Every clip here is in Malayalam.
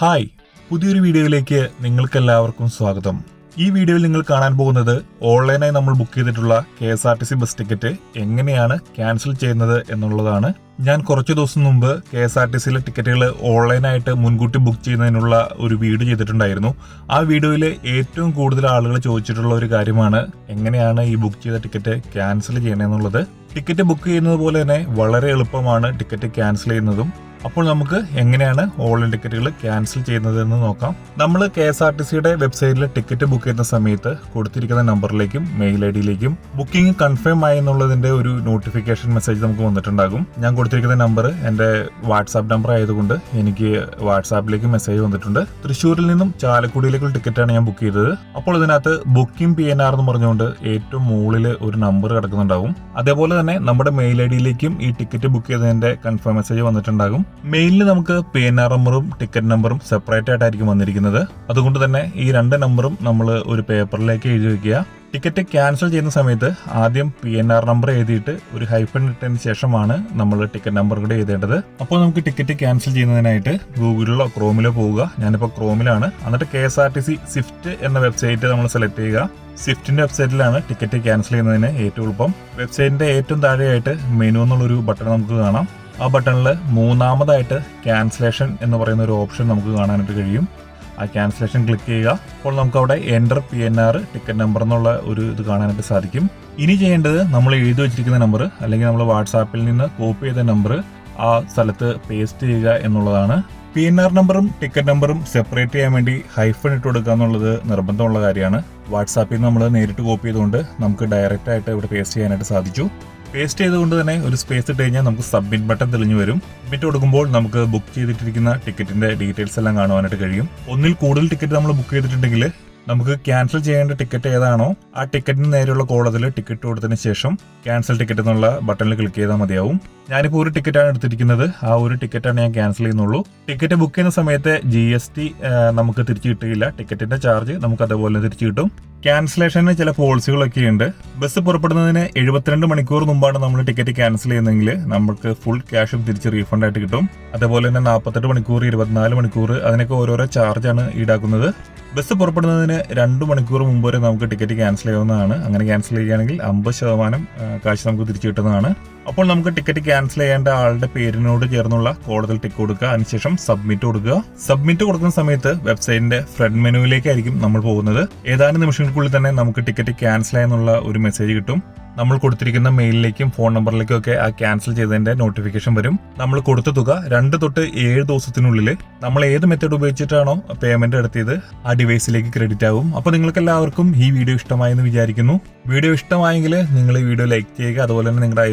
ഹായ് പുതിയൊരു വീഡിയോയിലേക്ക് നിങ്ങൾക്കെല്ലാവർക്കും സ്വാഗതം. ഈ വീഡിയോയിൽ നിങ്ങൾ കാണാൻ പോകുന്നത് ഓൺലൈനായി നമ്മൾ ബുക്ക് ചെയ്തിട്ടുള്ള K S R T C bus ticket എങ്ങനെയാണ് ക്യാൻസൽ ചെയ്യുന്നത് എന്നുള്ളതാണ്. ഞാൻ കുറച്ച് ദിവസം മുമ്പ് കെ എസ് ആർ ടി സിയിലെ ടിക്കറ്റുകൾ ഓൺലൈനായിട്ട് മുൻകൂട്ടി ബുക്ക് ചെയ്യുന്നതിനുള്ള ഒരു വീഡിയോ ചെയ്തിട്ടുണ്ടായിരുന്നു. ആ വീഡിയോയിൽ ഏറ്റവും കൂടുതൽ ആളുകൾ ചോദിച്ചിട്ടുള്ള ഒരു കാര്യമാണ് എങ്ങനെയാണ് ഈ ബുക്ക് ചെയ്ത ടിക്കറ്റ് ക്യാൻസൽ ചെയ്യണമെന്നുള്ളത് ടിക്കറ്റ് ബുക്ക് ചെയ്യുന്നത് പോലെ തന്നെ വളരെ എളുപ്പമാണ് ടിക്കറ്റ് ക്യാൻസൽ ചെയ്യുന്നതും. അപ്പോൾ നമുക്ക് എങ്ങനെയാണ് ഓൺലൈൻ ടിക്കറ്റുകൾ ക്യാൻസൽ ചെയ്യുന്നതെന്ന് നോക്കാം. നമ്മൾ കെ എസ് ആർ ടി സിയുടെ വെബ്സൈറ്റിൽ ടിക്കറ്റ് ബുക്ക് ചെയ്യുന്ന സമയത്ത് കൊടുത്തിരിക്കുന്ന നമ്പറിലേക്കും മെയിൽ ഐ ഡിയിലേക്കും ബുക്കിംഗ് കൺഫേം ആയി എന്നുള്ളതിന്റെ ഒരു നോട്ടിഫിക്കേഷൻ മെസ്സേജ് നമുക്ക് വന്നിട്ടുണ്ടാകും. ഞാൻ കൊടുത്തിരിക്കുന്ന നമ്പർ എന്റെ വാട്സാപ്പ് നമ്പർ ആയതുകൊണ്ട് എനിക്ക് വാട്സാപ്പിലേക്ക് മെസ്സേജ് വന്നിട്ടുണ്ട്. തൃശ്ശൂരിൽ നിന്നും ചാലക്കുടിയിലേക്കുള്ള ടിക്കറ്റാണ് ഞാൻ ബുക്ക് ചെയ്തത്. അപ്പോൾ ഇതിനകത്ത് ബുക്കിംഗ് പി എൻ ആർ എന്ന് പറഞ്ഞുകൊണ്ട് ഏറ്റവും മുകളിൽ ഒരു നമ്പർ കിടക്കുന്നുണ്ടാകും. അതേപോലെ തന്നെ നമ്മുടെ മെയിൽ ഐ ഡിയിലേക്കും ഈ ടിക്കറ്റ് ബുക്ക് ചെയ്തതിന്റെ കൺഫേം മെസ്സേജ് വന്നിട്ടുണ്ടാകും. മെയിലിൽ നമുക്ക് പി എൻ ആർ നമ്പറും ടിക്കറ്റ് നമ്പറും സെപ്പറേറ്റ് ആയിട്ടായിരിക്കും വന്നിരിക്കുന്നത്. അതുകൊണ്ട് തന്നെ ഈ രണ്ട് നമ്പറും നമ്മൾ ഒരു പേപ്പറിലേക്ക് എഴുതി വെക്കുക. ടിക്കറ്റ് ക്യാൻസൽ ചെയ്യുന്ന സമയത്ത് ആദ്യം പി എൻ ആർ നമ്പർ എഴുതിയിട്ട് ഒരു ഹൈഫൺ ഇട്ടതിന് ശേഷമാണ് നമ്മൾ ടിക്കറ്റ് നമ്പർ കൂടെ എഴുതേണ്ടത്. അപ്പോൾ നമുക്ക് ടിക്കറ്റ് ക്യാൻസൽ ചെയ്യുന്നതിനായിട്ട് ഗൂഗിളിലോ ക്രോമിലോ പോവുക. ഞാനിപ്പോൾ ക്രോമിലാണ്. എന്നിട്ട് K S R T C Swift എന്ന വെബ്സൈറ്റ് നമ്മൾ സെലക്ട് ചെയ്യുക. സ്വിഫ്റ്റിന്റെ വെബ്സൈറ്റിലാണ് ടിക്കറ്റ് ക്യാൻസൽ ചെയ്യുന്നതിന് ഏറ്റവും എളുപ്പം. വെബ്സൈറ്റിന്റെ ഏറ്റവും താഴെയായിട്ട് മെനു എന്നുള്ളൊരു ബട്ടൺ നമുക്ക് കാണാം. ആ ബട്ടണിൽ മൂന്നാമതായിട്ട് ക്യാൻസലേഷൻ എന്ന് പറയുന്ന ഒരു ഓപ്ഷൻ നമുക്ക് കാണാനായിട്ട് കഴിയും. ആ ക്യാൻസലേഷൻ ക്ലിക്ക് ചെയ്യുക. അപ്പോൾ നമുക്ക് അവിടെ enter P N R ticket number എന്നുള്ള ഒരു ഇത് കാണാനായിട്ട് സാധിക്കും. ഇനി ചെയ്യേണ്ടത് നമ്മൾ എഴുതി വെച്ചിരിക്കുന്ന നമ്പർ അല്ലെങ്കിൽ നമ്മൾ വാട്സാപ്പിൽ നിന്ന് കോപ്പി ചെയ്ത നമ്പർ ആ സ്ഥലത്ത് പേസ്റ്റ് ചെയ്യുക എന്നുള്ളതാണ്. പി എൻ ആർ നമ്പറും ടിക്കറ്റ് നമ്പറും സെപ്പറേറ്റ് ചെയ്യാൻ വേണ്ടി ഹൈഫൺ ഇട്ട് കൊടുക്കുക എന്നുള്ളത് നിർബന്ധമുള്ള കാര്യമാണ്. വാട്സാപ്പിൽ നമ്മൾ നേരിട്ട് കോപ്പി ചെയ്തുകൊണ്ട് നമുക്ക് ഡയറക്റ്റ് ആയിട്ട് ഇവിടെ പേസ്റ്റ് ചെയ്യാനായിട്ട് സാധിച്ചു. പേസ്റ്റ് ചെയ്തുകൊണ്ട് തന്നെ ഒരു സ്പേസ് ഇട്ട് കഴിഞ്ഞാൽ നമുക്ക് സബ്മിറ്റ് ബട്ടൺ തെളിഞ്ഞു വരും. സബ്മിറ്റ് കൊടുക്കുമ്പോൾ നമുക്ക് ബുക്ക് ചെയ്തിട്ടിരിക്കുന്ന ടിക്കറ്റിന്റെ ഡീറ്റെയിൽസ് എല്ലാം കാണുവാനായിട്ട് കഴിയും. ഒന്നിൽ കൂടുതൽ ടിക്കറ്റ് നമ്മൾ ബുക്ക് ചെയ്തിട്ടുണ്ടെങ്കിൽ നമുക്ക് ക്യാൻസൽ ചെയ്യേണ്ട ടിക്കറ്റ് ഏതാണോ ആ ടിക്കറ്റിന് നേരെയുള്ള കോളത്തിൽ ടിക്കറ്റ് കൊടുത്തതിന് ശേഷം ക്യാൻസൽ ടിക്കറ്റ് എന്നുള്ള ബട്ടണിൽ ക്ലിക്ക് ചെയ്താൽ മതിയാവും. ഞാനിപ്പോൾ ഒരു ടിക്കറ്റാണ് എടുത്തിരിക്കുന്നത്. ആ ഒരു ടിക്കറ്റാണ് ഞാൻ ക്യാൻസൽ ചെയ്യുന്നുള്ളൂ. ടിക്കറ്റ് ബുക്ക് ചെയ്യുന്ന സമയത്ത് ജി എസ് ടി നമുക്ക് തിരിച്ചു കിട്ടുകയില്ല. ടിക്കറ്റിന്റെ ചാർജ് നമുക്ക് അതേപോലെ തിരിച്ചു കിട്ടും. ക്യാൻസലേഷന് ചില പോളിസികളൊക്കെ ഉണ്ട്. ബസ് പുറപ്പെടുന്നതിന് എഴുപത്തിരണ്ട് മണിക്കൂർ മുമ്പാണ് നമ്മൾ ടിക്കറ്റ് ക്യാൻസൽ ചെയ്യുന്നതെങ്കിൽ നമുക്ക് ഫുൾ ക്യാഷും തിരിച്ച് റീഫണ്ട് ആയിട്ട് കിട്ടും. അതേപോലെ തന്നെ നാൽപ്പത്തെട്ട് മണിക്കൂർ ഇരുപത്തിനാല് മണിക്കൂർ അതിനൊക്കെ ഓരോരോ ചാർജാണ് ഈടാക്കുന്നത്. ബസ് പുറപ്പെടുന്നതിന് രണ്ട് മണിക്കൂർ മുമ്പ് വരെ നമുക്ക് ടിക്കറ്റ് ക്യാൻസൽ ചെയ്യാവുന്നതാണ്. അങ്ങനെ ക്യാൻസൽ ചെയ്യുകയാണെങ്കിൽ അമ്പത് ശതമാനം കാശ് നമുക്ക് തിരിച്ചു കിട്ടുന്നതാണ്. അപ്പോൾ നമുക്ക് ടിക്കറ്റ് ക്യാൻസൽ ചെയ്യേണ്ട ആളുടെ പേരിനോട് ചേർന്നുള്ള കോടതിൽ ടിക്ക് കൊടുക്കുക. അതിനുശേഷം സബ്മിറ്റ് കൊടുക്കുക. സബ്മിറ്റ് കൊടുക്കുന്ന സമയത്ത് വെബ്സൈറ്റിന്റെ ഫ്രണ്ട് മെനുവിലേക്കായിരിക്കും നമ്മൾ പോകുന്നത്. ഏതാനും നിമിഷങ്ങൾക്കുള്ളിൽ തന്നെ നമുക്ക് ടിക്കറ്റ് ക്യാൻസൽ ആയെന്നുള്ള ഒരു മെസ്സേജ് കിട്ടും. നമ്മൾ കൊടുത്തിരിക്കുന്ന മെയിലിലേക്കും ഫോൺ നമ്പറിലേക്കും ഒക്കെ ആ ക്യാൻസൽ ചെയ്തതിന്റെ നോട്ടിഫിക്കേഷൻ വരും. നമ്മൾ കൊടുത്ത തുക രണ്ട് തൊട്ട് ഏഴ് ദിവസത്തിനുള്ളിൽ നമ്മൾ ഏത് മെത്തേഡ് ഉപയോഗിച്ചിട്ടാണോ പേയ്മെന്റ് നടത്തിയത് ആ ഡിവൈസിലേക്ക് ക്രെഡിറ്റ് ആകും അപ്പോൾ നിങ്ങൾക്ക് എല്ലാവർക്കും ഈ വീഡിയോ ഇഷ്ടമായെന്ന് വിചാരിക്കുന്നു. വീഡിയോ ഇഷ്ടമായെങ്കിൽ നിങ്ങൾ ഈ വീഡിയോ ലൈക്ക് ചെയ്യുക. അതുപോലെ തന്നെ നിങ്ങളുടെ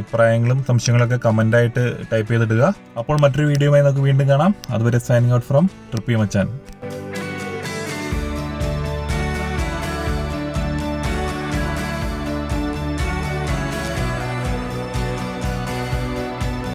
അഭിപ്രായങ്ങളും സംശയങ്ങളൊക്കെ കമന്റായിട്ട് ടൈപ്പ് ചെയ്തിടുക. അപ്പോൾ മറ്റൊരു വീഡിയോയുമായി നമുക്ക് വീണ്ടും കാണാം. അതുവരെ signing out from trippy Machan